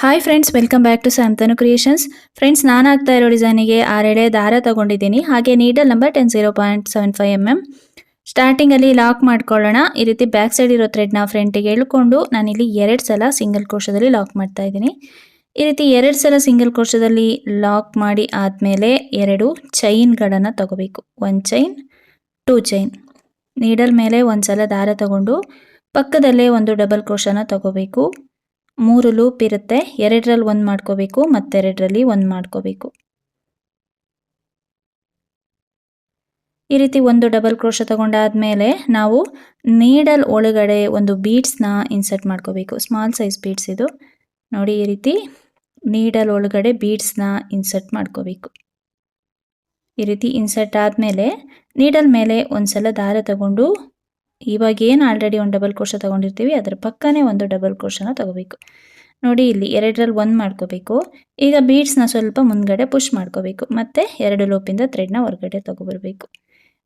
Hi friends welcome back to ಸ್ಯಾಮ್ತನು creations friends ನಾನು ಆಗ್ತಾ ಇರೋ ಡಿಸೈನಿಗೆ ಆರೆಡೆ ದಾರ ತಗೊಂಡಿದ್ದೀನಿ. ಹಾಗೆ needle number ten zero point seven five M M ಸ್ಟಾರ್ಟಿಂಗಲ್ಲಿ ಲಾಕ್ ಮಾಡ್ಕೊಳ್ಳೋಣ. ಈ ರೀತಿ ಬ್ಯಾಕ್ ಸೈಡ್ ಇರೋ ಥ್ರೆಡ್ನ ಫ್ರಂಟಿಗೆ ಎಳ್ಕೊಂಡು ನಾನಿಲ್ಲಿ ಎರಡು ಸಲ ಸಿಂಗಲ್ ಕೋಶದಲ್ಲಿ ಲಾಕ್ ಮಾಡ್ತಾ ಇದ್ದೀನಿ. ಈ ರೀತಿ ಎರಡು ಸಲ ಸಿಂಗಲ್ ಕೋಶದಲ್ಲಿ ಲಾಕ್ ಮಾಡಿ ಆದಮೇಲೆ ಎರಡು ಚೈನ್ಗಳನ್ನು ತಗೋಬೇಕು. ಒಂದು ಚೈನ್ ಟೂ ಚೈನ್ ನೀಡಲ್ ಮೇಲೆ ಒಂದು ಸಲ ದಾರ ತಗೊಂಡು ಪಕ್ಕದಲ್ಲೇ ಒಂದು ಡಬಲ್ ಕ್ರೋಶನ ತಗೋಬೇಕು. ಮೂರು ಲೂಪ್ ಇರುತ್ತೆ. ಎರಡರಲ್ಲಿ ಒಂದು ಮಾಡ್ಕೋಬೇಕು, ಮತ್ತೆರಡರಲ್ಲಿ ಒಂದು ಮಾಡ್ಕೋಬೇಕು. ಈ ರೀತಿ ಒಂದು ಡಬಲ್ ಕ್ರೋಶ ತಗೊಂಡಾದ್ಮೇಲೆ ನಾವು ನೀಡಲ್ ಒಳಗಡೆ ಒಂದು ಬೀಡ್ಸ್ನ ಇನ್ಸರ್ಟ್ ಮಾಡ್ಕೋಬೇಕು. ಸ್ಮಾಲ್ ಸೈಜ್ ಬೀಡ್ಸ್ ಇದು. ನೋಡಿ ಈ ರೀತಿ ನೀಡಲ್ ಒಳಗಡೆ ಬೀಡ್ಸ್ನ ಇನ್ಸರ್ಟ್ ಮಾಡ್ಕೋಬೇಕು. ಈ ರೀತಿ ಇನ್ಸರ್ಟ್ ಆದಮೇಲೆ ನೀಡಲ್ ಮೇಲೆ ಒಂದು ಸಲ ದಾರ ತಗೊಂಡು ಇವಾಗ ಏನು ಆಲ್ರೆಡಿ ಒಂದು ಡಬಲ್ ಕ್ರೋಶ ತಗೊಂಡಿರ್ತೀವಿ, ಅದರ ಪಕ್ಕನೇ ಒಂದು ಡಬಲ್ ಕ್ರೋಶನ ತಗೋಬೇಕು. ನೋಡಿ ಇಲ್ಲಿ ಎರಡರಲ್ಲಿ ಒಂದು ಮಾಡ್ಕೋಬೇಕು. ಈಗ ಬೀಡ್ಸ್ನ ಸ್ವಲ್ಪ ಮುಂದ್ಗಡೆ ಪುಷ್ ಮಾಡ್ಕೋಬೇಕು. ಮತ್ತು ಎರಡು ಲೋಪಿಂದ ಥ್ರೆಡ್ನ ಹೊರಗಡೆ ತೊಗೊಬರ್ಬೇಕು.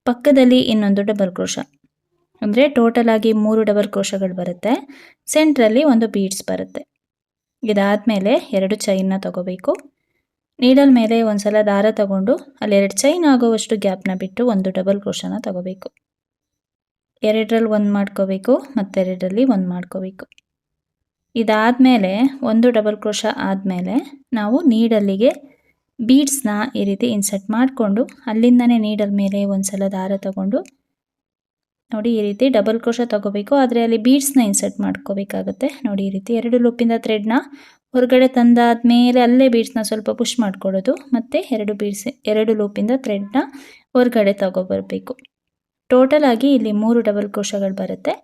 ಪಕ್ಕದಲ್ಲಿ ಇನ್ನೊಂದು ಡಬಲ್ ಕ್ರೋಶ ಅಂದರೆ ಟೋಟಲ್ ಆಗಿ ಮೂರು ಡಬಲ್ ಕ್ರೋಶಗಳು ಬರುತ್ತೆ. ಸೆಂಟ್ರಲ್ಲಿ ಒಂದು ಬೀಡ್ಸ್ ಬರುತ್ತೆ. ಇದಾದಮೇಲೆ ಎರಡು ಚೈನ್ನ ತಗೋಬೇಕು. ನೀಡಲ್ ಮೇಲೆ ಒಂದು ಸಲ ದಾರ ತಗೊಂಡು ಅಲ್ಲಿ ಎರಡು ಚೈನ್ ಆಗೋವಷ್ಟು ಗ್ಯಾಪ್ನ ಬಿಟ್ಟು ಒಂದು ಡಬಲ್ ಕ್ರೋಶನ ತಗೋಬೇಕು. ಎರಡರಲ್ಲಿ ಒಂದು ಮಾಡ್ಕೋಬೇಕು, ಮತ್ತೆರಡರಲ್ಲಿ ಒಂದು ಮಾಡ್ಕೋಬೇಕು. ಇದಾದಮೇಲೆ ಒಂದು ಡಬಲ್ ಕ್ರೋಶ ಆದಮೇಲೆ ನಾವು ನೀಡಲ್ಲಿಗೆ ಬೀಡ್ಸ್ನ ಈ ರೀತಿ ಇನ್ಸರ್ಟ್ ಮಾಡಿಕೊಂಡು, ಅಲ್ಲಿಂದನೇ ನೀಡಲ್ ಮೇಲೆ ಒಂದು ಸಲ ದಾರ ತಗೊಂಡು ನೋಡಿ ಈ ರೀತಿ ಡಬಲ್ ಕ್ರೋಶ ತಗೋಬೇಕು. ಆದರೆ ಅಲ್ಲಿ ಬೀಡ್ಸ್ನ ಇನ್ಸರ್ಟ್ ಮಾಡ್ಕೋಬೇಕಾಗುತ್ತೆ. ನೋಡಿ ಈ ರೀತಿ ಎರಡು ಲೂಪಿಂದ ಥ್ರೆಡ್ನ ಹೊರಗಡೆ ತಂದಾದಮೇಲೆ ಅಲ್ಲೇ ಬೀಡ್ಸ್ನ ಸ್ವಲ್ಪ ಪುಷ್ ಮಾಡ್ಕೊಳ್ಳೋದು. ಮತ್ತು ಎರಡು ಬೀಡ್ಸ್ ಎರಡು ಲೂಪಿಂದ ಥ್ರೆಡ್ನ ಹೊರಗಡೆ ತಗೊಬರ್ಬೇಕು. ಟೋಟಲ್ ಆಗಿ ಇಲ್ಲಿ ಮೂರು ಡಬಲ್ ಕ್ರೋಶಗಳು ಬರುತ್ತೆ.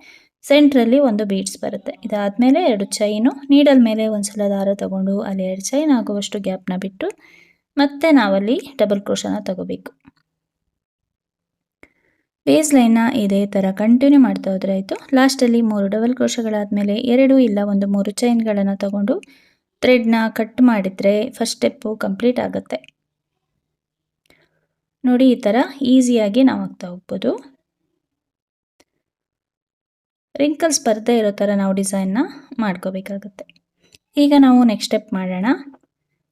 ಸೆಂಟ್ರಲ್ಲಿ ಒಂದು ಬೀಡ್ಸ್ ಬರುತ್ತೆ. ಇದಾದಮೇಲೆ ಎರಡು ಚೈನು ನೀಡಲ್ ಮೇಲೆ ಒಂದು ಸಲ ದಾರ ತಗೊಂಡು ಅಲ್ಲಿ ಎರಡು ಚೈನ್ ಆಗುವಷ್ಟು ಗ್ಯಾಪ್ನ ಬಿಟ್ಟು ಮತ್ತೆ ನಾವಲ್ಲಿ ಡಬಲ್ ಕ್ರೋಶನ ತಗೋಬೇಕು. ಬೇಸ್ ಲೈನ್ನ ಇದೇ ಥರ ಕಂಟಿನ್ಯೂ ಮಾಡ್ತಾ ಹೋದ್ರೆ ಆಯಿತು. ಲಾಸ್ಟಲ್ಲಿ ಮೂರು ಡಬಲ್ ಕ್ರೋಶಗಳಾದಮೇಲೆ ಎರಡು ಇಲ್ಲ ಒಂದು ಮೂರು ಚೈನ್ಗಳನ್ನು ತಗೊಂಡು ಥ್ರೆಡ್ನ ಕಟ್ ಮಾಡಿದರೆ ಫಸ್ಟ್ ಸ್ಟೆಪ್ಪು ಕಂಪ್ಲೀಟ್ ಆಗುತ್ತೆ. ನೋಡಿ ಈ ಥರ ಈಸಿಯಾಗಿ ನಾವು ಆಗ್ತಾ ಹೋಗ್ಬೋದು. ರಿಂಕಲ್ಸ್ ಬರದೇ ಇರೋ ಥರ ನಾವು ಡಿಸೈನ್ನ ಮಾಡ್ಕೋಬೇಕಾಗುತ್ತೆ. ಈಗ ನಾವು ನೆಕ್ಸ್ಟ್ ಸ್ಟೆಪ್ ಮಾಡೋಣ.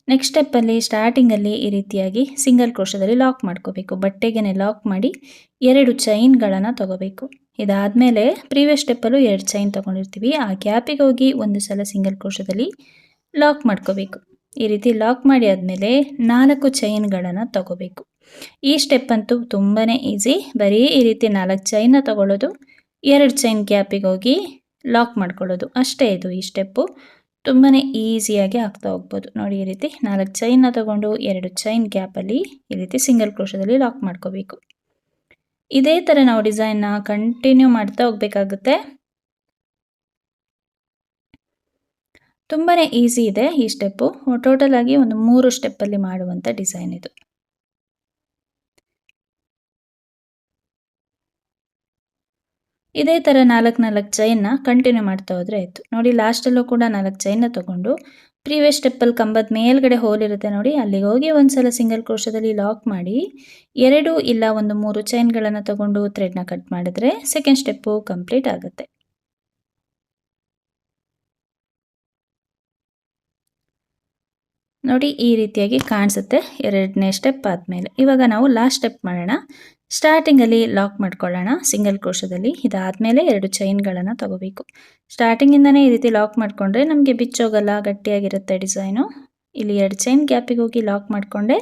ನೆಕ್ಸ್ಟ್ ಸ್ಟೆಪ್ಪಲ್ಲಿ ಸ್ಟಾರ್ಟಿಂಗಲ್ಲಿ ಈ ರೀತಿಯಾಗಿ ಸಿಂಗಲ್ ಕ್ರೋಶದಲ್ಲಿ ಲಾಕ್ ಮಾಡ್ಕೋಬೇಕು. ಬಟ್ಟೆಗೆ ಲಾಕ್ ಮಾಡಿ ಎರಡು ಚೈನ್ಗಳನ್ನು ತಗೋಬೇಕು. ಇದಾದಮೇಲೆ ಪ್ರೀವಿಯಸ್ ಸ್ಟೆಪ್ಪಲ್ಲೂ ಎರಡು ಚೈನ್ ತೊಗೊಂಡಿರ್ತೀವಿ. ಆ ಗ್ಯಾಪಿಗೆ ಹೋಗಿ ಒಂದು ಸಲ ಸಿಂಗಲ್ ಕ್ರೋಶದಲ್ಲಿ ಲಾಕ್ ಮಾಡ್ಕೋಬೇಕು. ಈ ರೀತಿ ಲಾಕ್ ಮಾಡಿ ಆದಮೇಲೆ ನಾಲ್ಕು ಚೈನ್ಗಳನ್ನು ತಗೋಬೇಕು. ಈ ಸ್ಟೆಪ್ ಅಂತೂ ತುಂಬಾ ಈಸಿ ಬರೀ ಈ ರೀತಿ ನಾಲ್ಕು ಚೈನ್ನ ತಗೊಳ್ಳೋದು ಎರಡು ಚೈನ್ ಗ್ಯಾಪಿಗೆ ಹೋಗಿ ಲಾಕ್ ಮಾಡ್ಕೊಳ್ಳೋದು. ಅಷ್ಟೇ ಇದು ಈ ಸ್ಟೆಪ್ಪು ತುಂಬಾ ಈಸಿಯಾಗಿ ಆಗ್ತಾ ಹೋಗ್ಬೋದು. ನೋಡಿ ಈ ರೀತಿ ನಾಲ್ಕು ಚೈನ್ನ ತಗೊಂಡು ಎರಡು ಚೈನ್ ಗ್ಯಾಪಲ್ಲಿ ಈ ರೀತಿ ಸಿಂಗಲ್ ಕ್ರೋಶದಲ್ಲಿ ಲಾಕ್ ಮಾಡ್ಕೋಬೇಕು. ಇದೇ ಥರ ನಾವು ಡಿಸೈನ್ನ ಕಂಟಿನ್ಯೂ ಮಾಡ್ತಾ ಹೋಗ್ಬೇಕಾಗುತ್ತೆ. ತುಂಬಾ ಈಸಿ ಇದೆ ಈ ಸ್ಟೆಪ್ಪು ಟೋಟಲ್ ಆಗಿ ಒಂದು ಮೂರು ಸ್ಟೆಪ್ಪಲ್ಲಿ ಮಾಡುವಂಥ ಡಿಸೈನ್ ಇದು. ಇದೇ ಥರ ನಾಲ್ಕು ನಾಲ್ಕು ಚೈನ್ನ ಕಂಟಿನ್ಯೂ ಮಾಡ್ತಾ ಹೋದರೆ ಆಯಿತು. ನೋಡಿ ಲಾಸ್ಟಲ್ಲೂ ಕೂಡ ನಾಲ್ಕು ಚೈನ್ನ ತೊಗೊಂಡು ಪ್ರೀವಿಯಸ್ ಸ್ಟೆಪ್ಪಲ್ಲಿ ಕಂಬದ ಮೇಲ್ಗಡೆ ಹೋಲ್ ಇರುತ್ತೆ ನೋಡಿ, ಅಲ್ಲಿಗೆ ಹೋಗಿ ಒಂದ್ಸಲ ಸಿಂಗಲ್ ಕ್ರೋಶದಲ್ಲಿ ಲಾಕ್ ಮಾಡಿ, ಎರಡು ಇಲ್ಲ ಒಂದು ಮೂರು ಚೈನ್ಗಳನ್ನು ತಗೊಂಡು ಥ್ರೆಡ್ನ ಕಟ್ ಮಾಡಿದ್ರೆ ಸೆಕೆಂಡ್ ಸ್ಟೆಪ್ಪು ಕಂಪ್ಲೀಟ್ ಆಗುತ್ತೆ. ನೋಡಿ, ಈ ರೀತಿಯಾಗಿ ಕಾಣಿಸುತ್ತೆ ಎರಡನೇ ಸ್ಟೆಪ್ ಆದಮೇಲೆ. ಇವಾಗ ನಾವು ಲಾಸ್ಟ್ ಸ್ಟೆಪ್ ಮಾಡೋಣ. ಸ್ಟಾರ್ಟಿಂಗಲ್ಲಿ ಲಾಕ್ ಮಾಡ್ಕೊಳ್ಳೋಣ ಸಿಂಗಲ್ ಕ್ರೋಶದಲ್ಲಿ ಇದಾದಮೇಲೆ ಎರಡು ಚೈನ್ಗಳನ್ನು ತಗೋಬೇಕು. ಸ್ಟಾರ್ಟಿಂಗಿಂದನೇ ಈ ರೀತಿ ಲಾಕ್ ಮಾಡಿಕೊಂಡ್ರೆ ನಮಗೆ ಬಿಚ್ಚೋಗಲ್ಲ, ಗಟ್ಟಿಯಾಗಿರುತ್ತೆ ಡಿಸೈನು ಇಲ್ಲಿ ಎರಡು ಚೈನ್ ಗ್ಯಾಪಿಗೆ ಹೋಗಿ ಲಾಕ್ ಮಾಡಿಕೊಂಡೆ.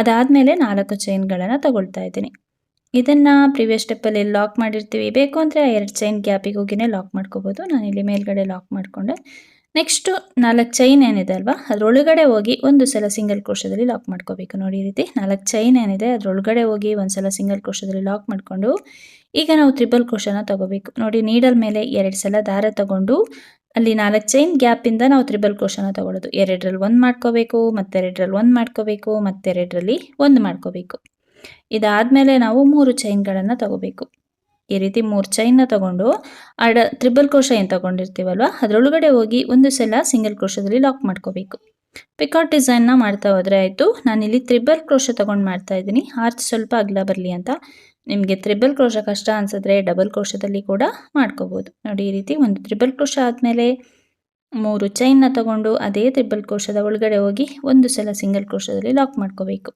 ಅದಾದಮೇಲೆ ನಾಲ್ಕು ಚೈನ್ಗಳನ್ನು ತಗೊಳ್ತಾ ಇದ್ದೀನಿ. ಇದನ್ನು ಪ್ರಿವಿಯಸ್ ಸ್ಟೆಪ್ಪಲ್ಲಿ ಲಾಕ್ ಮಾಡಿರ್ತೀವಿ. ಬೇಕು ಅಂದರೆ ಎರಡು ಚೈನ್ ಗ್ಯಾಪಿಗೆ ಹೋಗಿನೇ ಲಾಕ್ ಮಾಡ್ಕೋಬೋದು. ನಾನು ಇಲ್ಲಿ ಮೇಲ್ಗಡೆ ಲಾಕ್ ಮಾಡಿಕೊಂಡೆ. ನೆಕ್ಸ್ಟು ನಾಲ್ಕು ಚೈನ್ ಏನಿದೆ ಅಲ್ವಾ? ಅದರೊಳಗಡೆ ಹೋಗಿ ಒಂದು ಸಲ ಸಿಂಗಲ್ ಕೋಶದಲ್ಲಿ ಲಾಕ್ ಮಾಡ್ಕೋಬೇಕು. ನೋಡಿ ಈ ರೀತಿ ನಾಲ್ಕು ಚೈನ್ ಏನಿದೆ, ಅದರೊಳಗಡೆ ಹೋಗಿ ಒಂದು ಸಲ ಸಿಂಗಲ್ ಕೋಶದಲ್ಲಿ ಲಾಕ್ ಮಾಡಿಕೊಂಡು ಈಗ ನಾವು ತ್ರಿಬಲ್ ಕೋಶನ ತಗೋಬೇಕು. ನೋಡಿ ನೀಡಲ್ ಮೇಲೆ ಎರಡು ಸಲ ದಾರ ತಗೊಂಡು ಅಲ್ಲಿ ನಾಲ್ಕು ಚೈನ್ ಗ್ಯಾಪಿಂದ ನಾವು ತ್ರಿಬಲ್ ಕೋಶನ ತಗೊಳ್ಳೋದು ಎರಡರಲ್ಲಿ ಒಂದು ಮಾಡ್ಕೋಬೇಕು, ಮತ್ತೆರಡರಲ್ಲಿ ಒಂದು ಮಾಡ್ಕೋಬೇಕು, ಮತ್ತೆರಡರಲ್ಲಿ ಒಂದು ಮಾಡ್ಕೋಬೇಕು. ಇದಾದಮೇಲೆ ನಾವು ಮೂರು ಚೈನ್ಗಳನ್ನು ತಗೋಬೇಕು. ಈ ರೀತಿ ಮೂರು ಚೈನ್ನ ತಗೊಂಡು, ಅಡ ತ್ರಿಬಲ್ ಕ್ರೋಶ ಏನು ತಗೊಂಡಿರ್ತೀವಲ್ವ? ಅದರೊಳಗಡೆ ಹೋಗಿ ಒಂದು ಸಲ ಸಿಂಗಲ್ ಕ್ರೋಶದಲ್ಲಿ ಲಾಕ್ ಮಾಡ್ಕೋಬೇಕು. ಪಿಕಾಟ್ ಡಿಸೈನ್ನ ಮಾಡ್ತಾ ಹೋದರೆ ಆಯಿತು. ನಾನಿಲ್ಲಿ ತ್ರಿಬಲ್ ಕ್ರೋಶ ತೊಗೊಂಡು ಮಾಡ್ತಾ ಇದ್ದೀನಿ. ಆರ್ಚ್ ಸ್ವಲ್ಪ ಅಗಲ ಬರಲಿ ಅಂತ. ನಿಮಗೆ ತ್ರಿಬಲ್ ಕ್ರೋಶ ಕಷ್ಟ ಅನಿಸಿದ್ರೆ ಡಬಲ್ ಕ್ರೋಶದಲ್ಲಿ ಕೂಡ ಮಾಡ್ಕೋಬೋದು. ನೋಡಿ ಈ ರೀತಿ ಒಂದು ತ್ರಿಬಲ್ ಕ್ರೋಶ ಆದಮೇಲೆ ಮೂರು ಚೈನ್ನ ತಗೊಂಡು, ಅದೇ ತ್ರಿಬಲ್ ಕ್ರೋಶದ ಒಳಗಡೆ ಹೋಗಿ ಒಂದು ಸಲ ಸಿಂಗಲ್ ಕ್ರೋಶದಲ್ಲಿ ಲಾಕ್ ಮಾಡ್ಕೋಬೇಕು.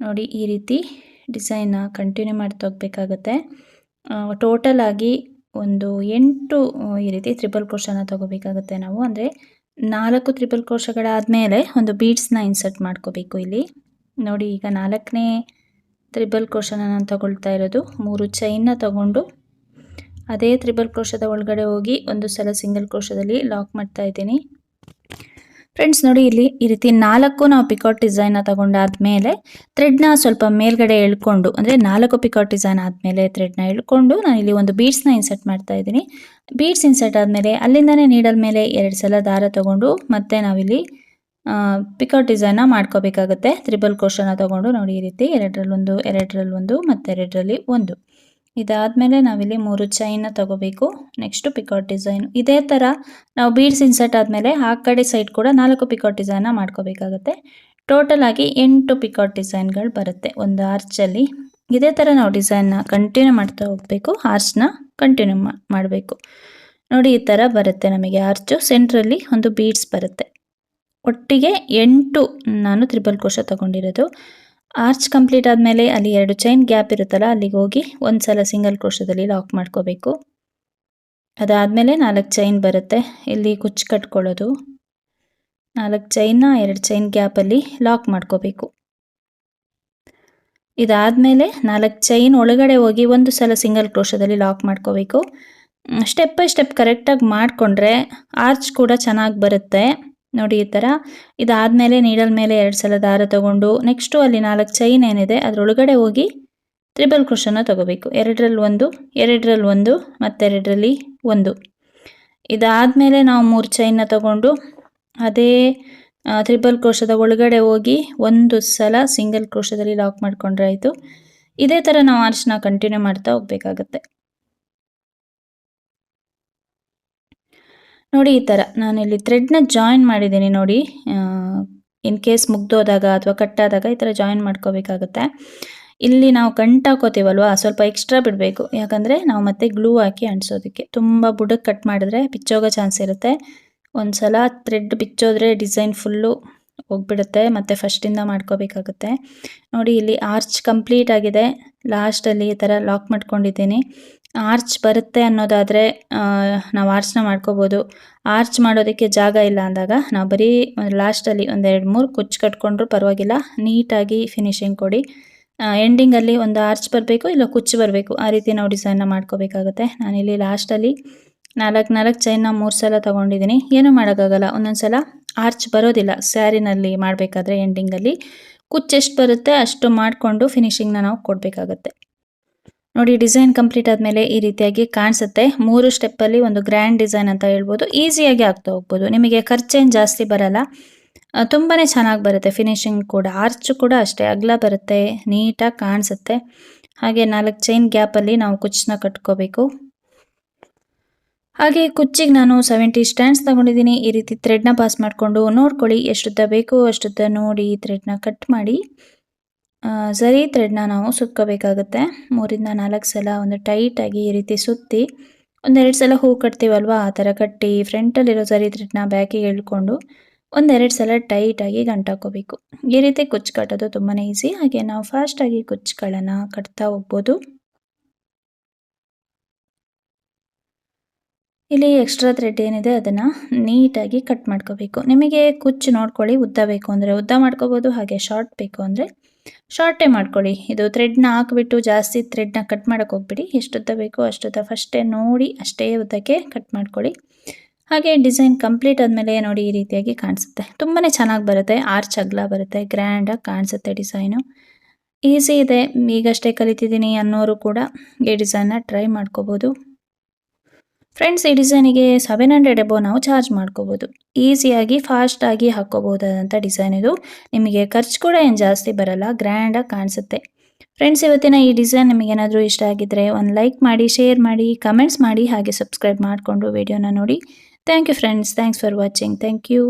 ನೋಡಿ ಈ ರೀತಿ ಡಿಸೈನ್ನ ಕಂಟಿನ್ಯೂ ಮಾಡ್ತಾ ಹೋಗ್ಬೇಕಾಗತ್ತೆ. ಟೋಟಲ್ ಆಗಿ ಒಂದು ಎಂಟು ಈ ರೀತಿ ತ್ರಿಬಲ್ ಕೋಶನ ತಗೋಬೇಕಾಗುತ್ತೆ ನಾವು. ಅಂದರೆ ನಾಲ್ಕು ತ್ರಿಬಲ್ ಕೋಶಗಳಾದಮೇಲೆ ಒಂದು ಬೀಡ್ಸ್ನ ಇನ್ಸರ್ಟ್ ಮಾಡ್ಕೋಬೇಕು ಇಲ್ಲಿ. ನೋಡಿ, ಈಗ ನಾಲ್ಕನೇ ತ್ರಿಬಲ್ ಕೋಶನ ನಾನು ತಗೊಳ್ತಾ ಇರೋದು. ಮೂರು ಚೈನ್ನ ತಗೊಂಡು ಅದೇ ತ್ರಿಬಲ್ ಕೋಶದ ಒಳಗಡೆ ಹೋಗಿ ಒಂದು ಸಲ ಸಿಂಗಲ್ ಕೋಶದಲ್ಲಿ ಲಾಕ್ ಮಾಡ್ತಾ ಇದ್ದೀನಿ. ಫ್ರೆಂಡ್ಸ್ ನೋಡಿ ಇಲ್ಲಿ ಈ ರೀತಿ ನಾಲ್ಕು ನಾವು ಪಿಕಾಟ್ ಡಿಸೈನ್ನ ತಗೊಂಡಾದ್ಮೇಲೆ ಥ್ರೆಡ್ನ ಸ್ವಲ್ಪ ಮೇಲ್ಗಡೆ ಎಳ್ಕೊಂಡು, ಅಂದರೆ ನಾಲ್ಕು ಪಿಕಾಟ್ ಡಿಸೈನ್ ಆದಮೇಲೆ ಥ್ರೆಡ್ನ ಎಳ್ಕೊಂಡು ನಾನು ಇಲ್ಲಿ ಒಂದು ಬೀಡ್ಸ್ನ ಇನ್ಸರ್ಟ್ ಮಾಡ್ತಾ ಇದ್ದೀನಿ. ಬೀಡ್ಸ್ ಇನ್ಸರ್ಟ್ ಆದಮೇಲೆ ಅಲ್ಲಿಂದನೇ ನೀಡಲ್ ಮೇಲೆ ಎರಡು ಸಲ ದಾರ ತಗೊಂಡು ಮತ್ತೆ ನಾವಿಲ್ಲಿ ಪಿಕೌಟ್ ಡಿಸೈನ್ನ ಮಾಡ್ಕೋಬೇಕಾಗುತ್ತೆ. ತ್ರಿಬಲ್ ಕೋಶನ ತಗೊಂಡು ನೋಡಿ ಈ ರೀತಿ ಎರಡರಲ್ಲಿ ಒಂದು ಎರಡರಲ್ಲಿ ಒಂದು ಮತ್ತು ಎರಡರಲ್ಲಿ ಒಂದು. ಇದಾದಮೇಲೆ ನಾವಿಲ್ಲಿ ಮೂರು ಚೈನ ತಗೋಬೇಕು. ನೆಕ್ಸ್ಟು ಪಿಕಾಟ್ ಡಿಸೈನ್ ಇದೇ ಥರ ನಾವು ಬೀಡ್ಸ್ ಇನ್ಸರ್ಟ್ ಆದಮೇಲೆ ಆ ಕಡೆ ಸೈಡ್ ಕೂಡ ನಾಲ್ಕು ಪಿಕಾಟ್ ಡಿಸೈನ್ನ ಮಾಡ್ಕೋಬೇಕಾಗುತ್ತೆ. ಟೋಟಲ್ ಆಗಿ ಎಂಟು ಪಿಕಾಟ್ ಡಿಸೈನ್ಗಳು ಬರುತ್ತೆ ಒಂದು ಆರ್ಚಲ್ಲಿ ಇದೇ ಥರ ನಾವು ಡಿಸೈನ್ನ ಕಂಟಿನ್ಯೂ ಮಾಡ್ತಾ ಹೋಗಬೇಕು. ಆರ್ಚ್ನ ಕಂಟಿನ್ಯೂ ಮಾಡಬೇಕು. ನೋಡಿ ಈ ಥರ ಬರುತ್ತೆ ನಮಗೆ ಆರ್ಚು ಸೆಂಟ್ರಲ್ಲಿ ಒಂದು ಬೀಡ್ಸ್ ಬರುತ್ತೆ. ಒಟ್ಟಿಗೆ ಎಂಟು ನಾನು ತ್ರಿಬಲ್ ಕೋಶ ತಗೊಂಡಿರೋದು. ಆರ್ಚ್ ಕಂಪ್ಲೀಟ್ ಆದಮೇಲೆ ಅಲ್ಲಿ ಎರಡು ಚೈನ್ ಗ್ಯಾಪ್ ಇರುತ್ತಲ್ಲ, ಅಲ್ಲಿಗೆ ಹೋಗಿ ಒಂದು ಸಲ ಸಿಂಗಲ್ ಕ್ರೋಶದಲ್ಲಿ ಲಾಕ್ ಮಾಡ್ಕೋಬೇಕು. ಅದಾದಮೇಲೆ ನಾಲ್ಕು ಚೈನ್ ಬರುತ್ತೆ. ಇಲ್ಲಿ ಕುಚ್ಚು ಕಟ್ಕೊಳ್ಳೋದು. ನಾಲ್ಕು ಚೈನ್ನ ಎರಡು ಚೈನ್ ಗ್ಯಾಪಲ್ಲಿ ಲಾಕ್ ಮಾಡ್ಕೋಬೇಕು. ಇದಾದಮೇಲೆ ನಾಲ್ಕು ಚೈನ್ ಒಳಗಡೆ ಹೋಗಿ ಒಂದು ಸಲ ಸಿಂಗಲ್ ಕ್ರೋಶದಲ್ಲಿ ಲಾಕ್ ಮಾಡ್ಕೋಬೇಕು. ಸ್ಟೆಪ್ ಬೈ ಸ್ಟೆಪ್ ಕರೆಕ್ಟಾಗಿ ಮಾಡಿಕೊಂಡ್ರೆ ಆರ್ಚ್ ಕೂಡ ಚೆನ್ನಾಗಿ ಬರುತ್ತೆ. ನೋಡಿ ಈ ಥರ ಇದಾದಮೇಲೆ ನೀಡಲ್ ಮೇಲೆ ಎರಡು ಸಲ ದಾರ ತಗೊಂಡು ನೆಕ್ಸ್ಟು ಅಲ್ಲಿ ನಾಲ್ಕು ಚೈನ್ ಏನಿದೆ ಅದರೊಳಗಡೆ ಹೋಗಿ ತ್ರಿಬಲ್ ಕ್ರೋಶನ ತಗೋಬೇಕು. ಎರಡರಲ್ಲಿ ಒಂದು ಎರಡರಲ್ಲಿ ಒಂದು, ಮತ್ತೆರಡರಲ್ಲಿ ಒಂದು. ಇದಾದಮೇಲೆ ನಾವು ಮೂರು ಚೈನ್ನ ತಗೊಂಡು ಅದೇ ತ್ರಿಬಲ್ ಕ್ರೋಶದ ಒಳಗಡೆ ಹೋಗಿ ಒಂದು ಸಲ ಸಿಂಗಲ್ ಕ್ರೋಶದಲ್ಲಿ ಲಾಕ್ ಮಾಡ್ಕೊಂಡ್ರೆ ಆಯಿತು. ಇದೇ ಥರ ನಾವು ಆರ್ಚ್ನ ಕಂಟಿನ್ಯೂ ಮಾಡ್ತಾ ಹೋಗ್ಬೇಕಾಗತ್ತೆ. ನೋಡಿ ಈ ಥರ. ನಾನು ಇಲ್ಲಿ ಥ್ರೆಡ್ನ ಜಾಯಿನ್ ಮಾಡಿದ್ದೀನಿ ನೋಡಿ. ಇನ್ ಕೇಸ್ ಮುಗ್ದೋದಾಗ ಅಥವಾ ಕಟ್ಟಾದಾಗ ಈ ಥರ ಜಾಯಿನ್ ಮಾಡ್ಕೋಬೇಕಾಗುತ್ತೆ. ಇಲ್ಲಿ ನಾವು ಗಂಟು ಹಾಕೋತೀವಲ್ವ ಸ್ವಲ್ಪ ಎಕ್ಸ್ಟ್ರಾ ಬಿಡಬೇಕು. ಯಾಕಂದರೆ ನಾವು ಮತ್ತೆ ಗ್ಲೂ ಹಾಕಿ ಅಂಟಿಸೋದಕ್ಕೆ. ತುಂಬ ಬುಡಕ್ಕೆ ಕಟ್ ಮಾಡಿದ್ರೆ ಬಿಚ್ಚೋಗೋ ಚಾನ್ಸ್ ಇರುತ್ತೆ. ಒಂದು ಸಲ ಥ್ರೆಡ್ ಬಿಚ್ಚೋದ್ರೆ ಡಿಸೈನ್ ಫುಲ್ಲು ಹೋಗ್ಬಿಡುತ್ತೆ. ಮತ್ತು ಫಸ್ಟಿಂದ ಮಾಡ್ಕೋಬೇಕಾಗುತ್ತೆ. ನೋಡಿ, ಇಲ್ಲಿ ಆರ್ಚ್ ಕಂಪ್ಲೀಟ್ ಆಗಿದೆ. ಲಾಸ್ಟಲ್ಲಿ ಈ ಥರ ಲಾಕ್ ಮಾಡ್ಕೊಂಡಿದ್ದೀನಿ. ಆರ್ಚ್ ಬರುತ್ತೆ ಅನ್ನೋದಾದರೆ ನಾವು ಆರ್ಚ್ನ ಮಾಡ್ಕೋಬೋದು. ಆರ್ಚ್ ಮಾಡೋದಕ್ಕೆ ಜಾಗ ಇಲ್ಲ ಅಂದಾಗ ನಾವು ಬರೀ ಲಾಸ್ಟಲ್ಲಿ ಒಂದೆರಡು ಮೂರು ಕುಚ್ಚು ಕಟ್ಕೊಂಡ್ರು ಪರವಾಗಿಲ್ಲ, ನೀಟಾಗಿ ಫಿನಿಶಿಂಗ್ ಕೊಡಿ. ಎಂಡಿಂಗಲ್ಲಿ ಒಂದು ಆರ್ಚ್ ಬರಬೇಕು ಇಲ್ಲ ಕುಚ್ಚು ಬರಬೇಕು, ಆ ರೀತಿ ನಾವು ಡಿಸೈನ್ನ ಮಾಡ್ಕೋಬೇಕಾಗುತ್ತೆ. ನಾನಿಲ್ಲಿ ಲಾಸ್ಟಲ್ಲಿ ನಾಲ್ಕು ನಾಲ್ಕು ಚೈನ್ನ ಮೂರು ಸಲ ತೊಗೊಂಡಿದ್ದೀನಿ ಏನೂ ಮಾಡೋಕ್ಕಾಗಲ್ಲ ಒಂದೊಂದು ಸಲ ಆರ್ಚ್ ಬರೋದಿಲ್ಲ ಸ್ಯಾರಿನಲ್ಲಿ ಮಾಡಬೇಕಾದ್ರೆ ಎಂಡಿಂಗಲ್ಲಿ ಕುಚ್ಚೆಷ್ಟು ಬರುತ್ತೆ ಅಷ್ಟು ಮಾಡಿಕೊಂಡು ಫಿನಿಶಿಂಗ್ನ ನಾವು ಕೊಡಬೇಕಾಗತ್ತೆ. ನೋಡಿ, ಡಿಸೈನ್ ಕಂಪ್ಲೀಟ್ ಆದಮೇಲೆ ಈ ರೀತಿಯಾಗಿ ಕಾಣಿಸುತ್ತೆ. ಮೂರು ಸ್ಟೆಪ್ಪಲ್ಲಿ ಒಂದು ಗ್ರ್ಯಾಂಡ್ ಡಿಸೈನ್ ಅಂತ ಹೇಳ್ಬೋದು. ಈಸಿಯಾಗಿ ಆಗ್ತಾ ಹೋಗ್ಬೋದು. ನಿಮಗೆ ಖರ್ಚೇನು ಜಾಸ್ತಿ ಬರಲ್ಲ. ತುಂಬಾ ಚೆನ್ನಾಗಿ ಬರುತ್ತೆ. ಫಿನಿಶಿಂಗ್ ಕೂಡ ಆರ್ಚು ಕೂಡ ಅಷ್ಟೇ. ಅಗಲ ಬರುತ್ತೆ, ನೀಟಾಗಿ ಕಾಣಿಸುತ್ತೆ. ಹಾಗೆ ನಾಲ್ಕು ಚೈನ್ ಗ್ಯಾಪಲ್ಲಿ ನಾವು ಕುಚ್ಚನ್ನ ಕಟ್ಕೋಬೇಕು. ಹಾಗೆ ಕುಚ್ಚಿಗೆ ನಾನು ಸೆವೆಂಟಿ ಸ್ಟ್ಯಾಂಡ್ಸ್ ತಗೊಂಡಿದ್ದೀನಿ. ಈ ರೀತಿ ಥ್ರೆಡ್ನ ಪಾಸ್ ಮಾಡಿಕೊಂಡು ನೋಡ್ಕೊಳ್ಳಿ. ಎಷ್ಟುದ್ದ ಬೇಕು ಅಷ್ಟುದ್ದ ನೋಡಿ ಥ್ರೆಡ್ನ ಕಟ್ ಮಾಡಿ. ಸರಿ ಥ್ರೆಡ್ನ ನಾವು ಸುತ್ಕೋಬೇಕಾಗುತ್ತೆ ಮೂರಿಂದ ನಾಲ್ಕು ಸಲ ಒಂದು ಟೈಟಾಗಿ ಈ ರೀತಿ ಸುತ್ತಿ ಒಂದೆರಡು ಸಲ ಹೂ ಕಟ್ತೀವಲ್ವ, ಆ ಥರ ಕಟ್ಟಿ ಫ್ರಂಟಲ್ಲಿರೋ ಸರಿ ಥ್ರೆಡ್ನ ಬ್ಯಾಕಿಗೆ ಎಳ್ಕೊಂಡು ಒಂದೆರಡು ಸಲ ಟೈಟಾಗಿ ಗಂಟಾಕೋಬೇಕು ಈ ರೀತಿ ಕುಚ್ಚು ಕಟ್ಟೋದು ತುಂಬಾ ಈಸಿ ಹಾಗೆ ನಾವು ಫಾಸ್ಟಾಗಿ ಕುಚ್ಚುಗಳನ್ನು ಕಟ್ತಾ ಹೋಗ್ಬೋದು. ಇಲ್ಲಿ ಎಕ್ಸ್ಟ್ರಾ ಥ್ರೆಡ್ ಏನಿದೆ ಅದನ್ನು ನೀಟಾಗಿ ಕಟ್ ಮಾಡ್ಕೋಬೇಕು. ನಿಮಗೆ ಕುಚ್ಚು ನೋಡ್ಕೊಳ್ಳಿ, ಉದ್ದ ಬೇಕು ಅಂದರೆ ಉದ್ದ ಮಾಡ್ಕೋಬೋದು, ಹಾಗೆ ಶಾರ್ಟ್ ಬೇಕು ಅಂದರೆ ಶಾರ್ಟೇ ಮಾಡ್ಕೊಳ್ಳಿ. ಇದು ಥ್ರೆಡ್ನ ಹಾಕ್ಬಿಟ್ಟು ಜಾಸ್ತಿ ಥ್ರೆಡ್ನ ಕಟ್ ಮಾಡೋಕ್ಕೆ ಹೋಗ್ಬಿಡಿ. ಉದ್ದ ಬೇಕೋ ಅಷ್ಟುದ್ದ ಫಸ್ಟೇ ನೋಡಿ, ಅಷ್ಟೇ ಉದ್ದಕ್ಕೆ ಕಟ್ ಮಾಡ್ಕೊಳ್ಳಿ. ಹಾಗೆ ಡಿಸೈನ್ ಕಂಪ್ಲೀಟ್ ಆದಮೇಲೆ ನೋಡಿ ಈ ರೀತಿಯಾಗಿ ಕಾಣಿಸುತ್ತೆ. ತುಂಬಾ ಚೆನ್ನಾಗಿ ಬರುತ್ತೆ. ಆರ್ಚ್ ಅಗ್ಲ ಬರುತ್ತೆ. ಗ್ರ್ಯಾಂಡಾಗಿ ಕಾಣಿಸುತ್ತೆ ಡಿಸೈನು ಈಸಿ ಇದೆ. ಈಗಷ್ಟೇ ಕಲಿತಿದ್ದೀನಿ ಅನ್ನೋರು ಕೂಡ ಈ ಡಿಸೈನ್ನ ಟ್ರೈ ಮಾಡ್ಕೋಬೋದು. ಫ್ರೆಂಡ್ಸ್ ಈ ಡಿಸೈನಿಗೆ ಸೆವೆನ್ ಹಂಡ್ರೆಡ್ ಎಬೋ ನಾವು ಚಾರ್ಜ್ ಮಾಡ್ಕೋಬೋದು. ಈಸಿಯಾಗಿ ಫಾಸ್ಟಾಗಿ ಹಾಕ್ಕೋಬೋದಾದಂಥ ಡಿಸೈನ್ ಇದು. ನಿಮಗೆ ಖರ್ಚು ಕೂಡ ಏನು ಜಾಸ್ತಿ ಬರಲ್ಲ ಗ್ರ್ಯಾಂಡಾಗಿ ಕಾಣಿಸುತ್ತೆ. ಫ್ರೆಂಡ್ಸ್ ಇವತ್ತಿನ ಈ ಡಿಸೈನ್ ನಿಮಗೇನಾದರೂ ಇಷ್ಟ ಆಗಿದ್ದರೆ ಒಂದು ಲೈಕ್ ಮಾಡಿ ಶೇರ್ ಮಾಡಿ ಕಮೆಂಟ್ಸ್ ಮಾಡಿ, ಹಾಗೆ ಸಬ್ಸ್ಕ್ರೈಬ್ ಮಾಡಿಕೊಂಡು ವಿಡಿಯೋನ ನೋಡಿ. Thank you friends thanks for watching thank you